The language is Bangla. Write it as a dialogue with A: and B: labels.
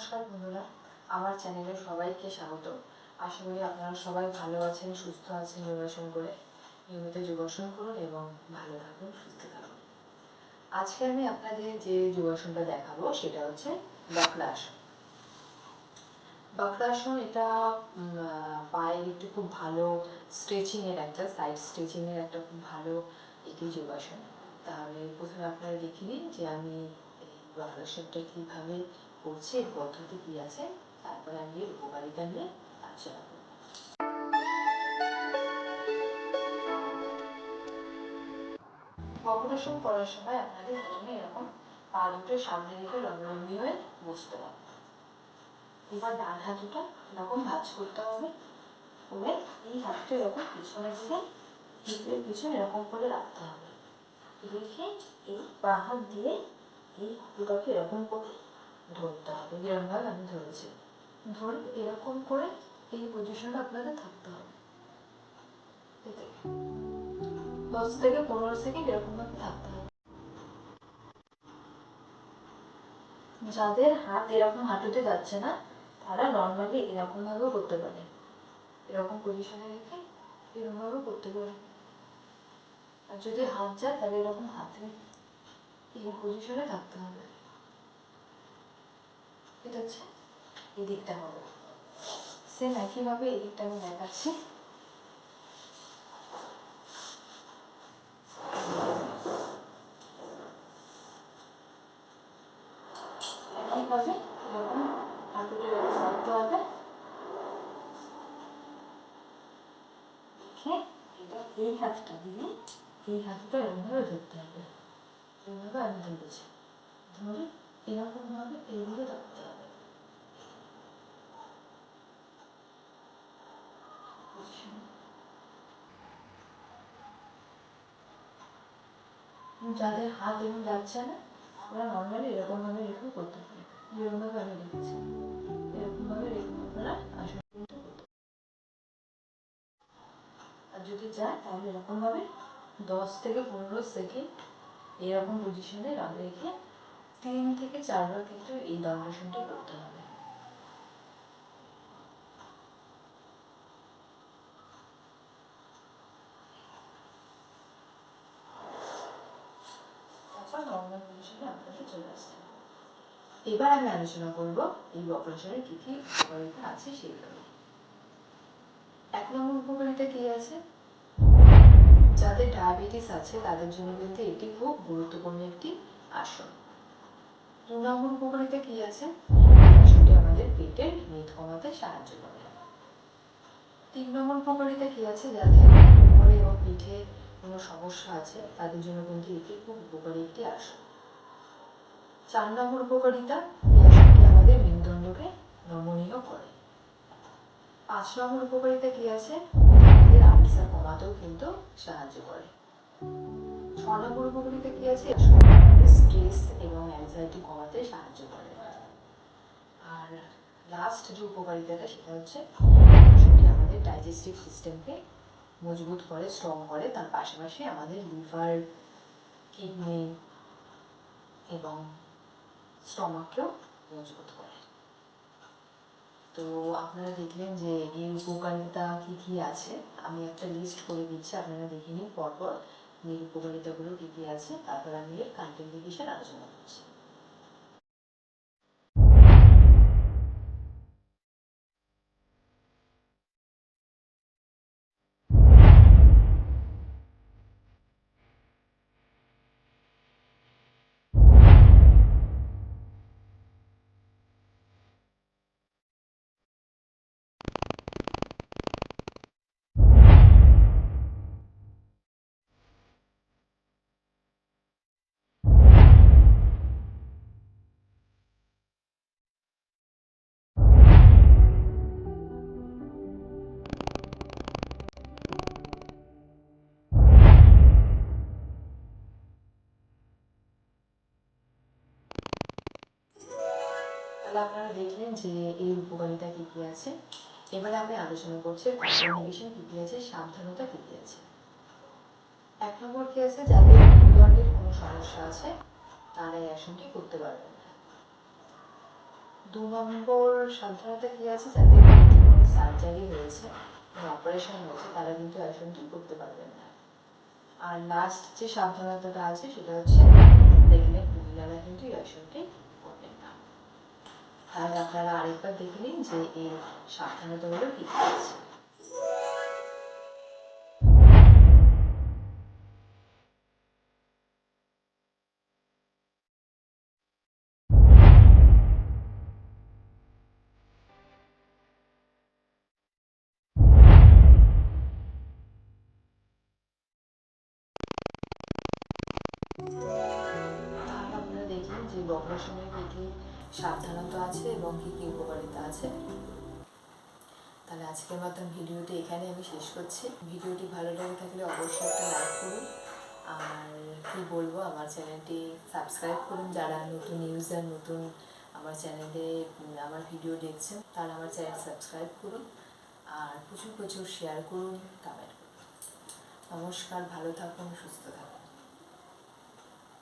A: নমস্কার বন্ধুরা, আমার চ্যানেলে সবাইকে স্বাগত। আশা করি আপনারা সবাই ভালো আছেন, সুস্থ আছেন, যোগাসন করে নিয়মিত যোগাসন করুন এবং ভালো থাকুন, সুস্থ থাকুন। আজকে আমি আপনাদের যে যোগাসনটা দেখাবো সেটা হচ্ছে বক্রাসন বক্রাসন এটা পায়ের একটু খুব ভালো স্ট্রেচিং এর একটা সাইড স্ট্রেচিং এর একটা খুব ভালো একটি যোগাসন। তাহলে প্রথমে আপনারা দেখে নিন যে আমি এই বক্রাসনটা কীভাবে করছি, এর পদ্ধতি কি আছে, তারপরে আমি এর উপকারিতা নিয়ে আলোচনা করব। বক্রাসন করার সময় আপনাদের প্রথমে এরকম পা দুটো সামনে রেখে লম্বলম্বি হয়ে বসতে হবে। এবার ডান হাঁটুটা এরকম ভাঁজ করতে হবে। করে এই হাতটা এরকম পিছনে দিকে হিপের পিছনে এরকম করে রাখতে হবে। রেখে এই বাঁ হাত দিয়ে এই হাঁটুটাকে এরকম করে ধরতে হবে যেরকমভাবে আমি ধরেছি ধরে এরকম করে এই পজিশনে আপনাদের থাকতে হবে দেখুন। দশ থেকে পনেরো সেকেন্ড এরকম ভাবে থাকতে হবে যাদের হাত এরকম হাঁটুতে যাচ্ছে না তারা নর্মালি এরকম ভাবেও করতে পারে এরকম পজিশনে রেখে এরকম ভাবেও করতে পারে আর যদি হাত যায় তাহলে এরকম হাতে এই পজিশনে থাকতে হবে ঠিক হচ্ছে এই দিকটা হবে। সেম একইভাবে এই দিকটা আমি দেখাচ্ছি। একইভাবে হবে। এবার এই হাতটা দিয়ে এই হাতটা এরকমভাবে ধরতে হবে। এভাবে আমি ধরেছি। ধরে এরকমভাবে এইদিকে রাখতে হবে যাদের হাত এরকম যাচ্ছে না ওরা নর্মালি এরকম ভাবে রেখেও করতে পারে যেরকম ভাবে আমি রেখেছি এরকম ভাবে রেখে আপনারা আসন। আর যদি যায় তাহলে এরকম ভাবে দশ থেকে পনেরো সেকেন্ড এরকম পজিশনে রেখে তিন থেকে চারবার কিন্তু এই দণ্ডাসনটি করতে হবে। এবার আমি আলোচনা করব এই অপারেশনের কি কি উপকারিতা আছে সেগুলো এক নম্বর উপকারিতা কি আছে? যাদের ডায়াবেটিস আছে, তাদের জন্য কিন্তু এটি খুব গুরুত্বপূর্ণ একটি আসন। নম্বর উপকারিতা কি আছে? আসনটি আমাদের পেটের মেদ কমাতে সাহায্য করে। তিন নম্বর উপকারিতা কি আছে? যাদের কোমরে এবং পিঠে কোনো সমস্যা আছে, তাদের জন্য কিন্তু এটি খুব উপকারী একটি আসন। চার নম্বর উপকারিতা আমাদের মেরুদণ্ডকে নমনীয় করে। পাঁচ নম্বর উপকারিতা কি আছে? আমাদের আলসার কমাতেও কিন্তু সাহায্য করে। ছ নম্বর উপকারিতা কি আছে? স্ট্রেস এবং অ্যাংজাইটি কমাতে সাহায্য করে। আর লাস্ট যে উপকারিতাটা, সেটা হচ্ছে আসলে আমাদের ডাইজেস্টিভ সিস্টেমকে মজবুত করে স্ট্রং করে। তার পাশাপাশি আমাদের লিভার কিডনি এবং স্টমাককেও মজবুত করে। তো আপনারা দেখলেন যে এর উপকারিতা কি কি আছে। আমি একটা লিস্ট করে দিচ্ছি, আপনারা দেখে নিন পরপর। এর উপকারিতাগুলো কি কি আছে তারপর আমি এর কন্টেন্টিফিকেশন আলোচনা করছি। তাহলে আপনারা দেখলেন যে এর উপকারিতা কি কি আছে। এবারে আমি আলোচনা করছি কন্টেন্টিফিকেশন কি কি আছে, সাবধানতা কি কি আছে। এক নম্বর কি আছে? যাদের মেরুদণ্ডের কোনো সমস্যা আছে তারা এই আসনটি করতে পারবেন দু নম্বর সাবধানতা কি আছে? যাদের সার্জারি হয়েছে অপারেশন হয়েছে, তারা কিন্তু অ্যাসনটি করতে পারবেন না। আর লাস্ট যে সাবধানতাটা আছে, সেটা হচ্ছে প্রেগনেন্ট মহিলারা কিন্তু এই আসনটি তাহলে আপনারা আরেকবার দেখে নিন যে এই সাবধানতাগুলো কী। আছে আপনারা দেখলেন যে অপারেশনের কী কী সাবধানতা আছে এবং কী কী উপকারিতা আছে। তাহলে আজকের মতন ভিডিওটি এখানে আমি শেষ করছি। ভিডিওটি ভালো লেগে থাকলে অবশ্যই একটা লাইক করুন। আর কি বলব, আমার চ্যানেলটি সাবস্ক্রাইব করুন। যারা নতুন ইউজার নতুন আমার চ্যানেলে আমার ভিডিও দেখছেন, তারা আমার চ্যানেল সাবস্ক্রাইব করুন। আর প্রচুর প্রচুর শেয়ার করুন কমেন্ট করুন। নমস্কার, ভালো থাকুন, সুস্থ থাকুন।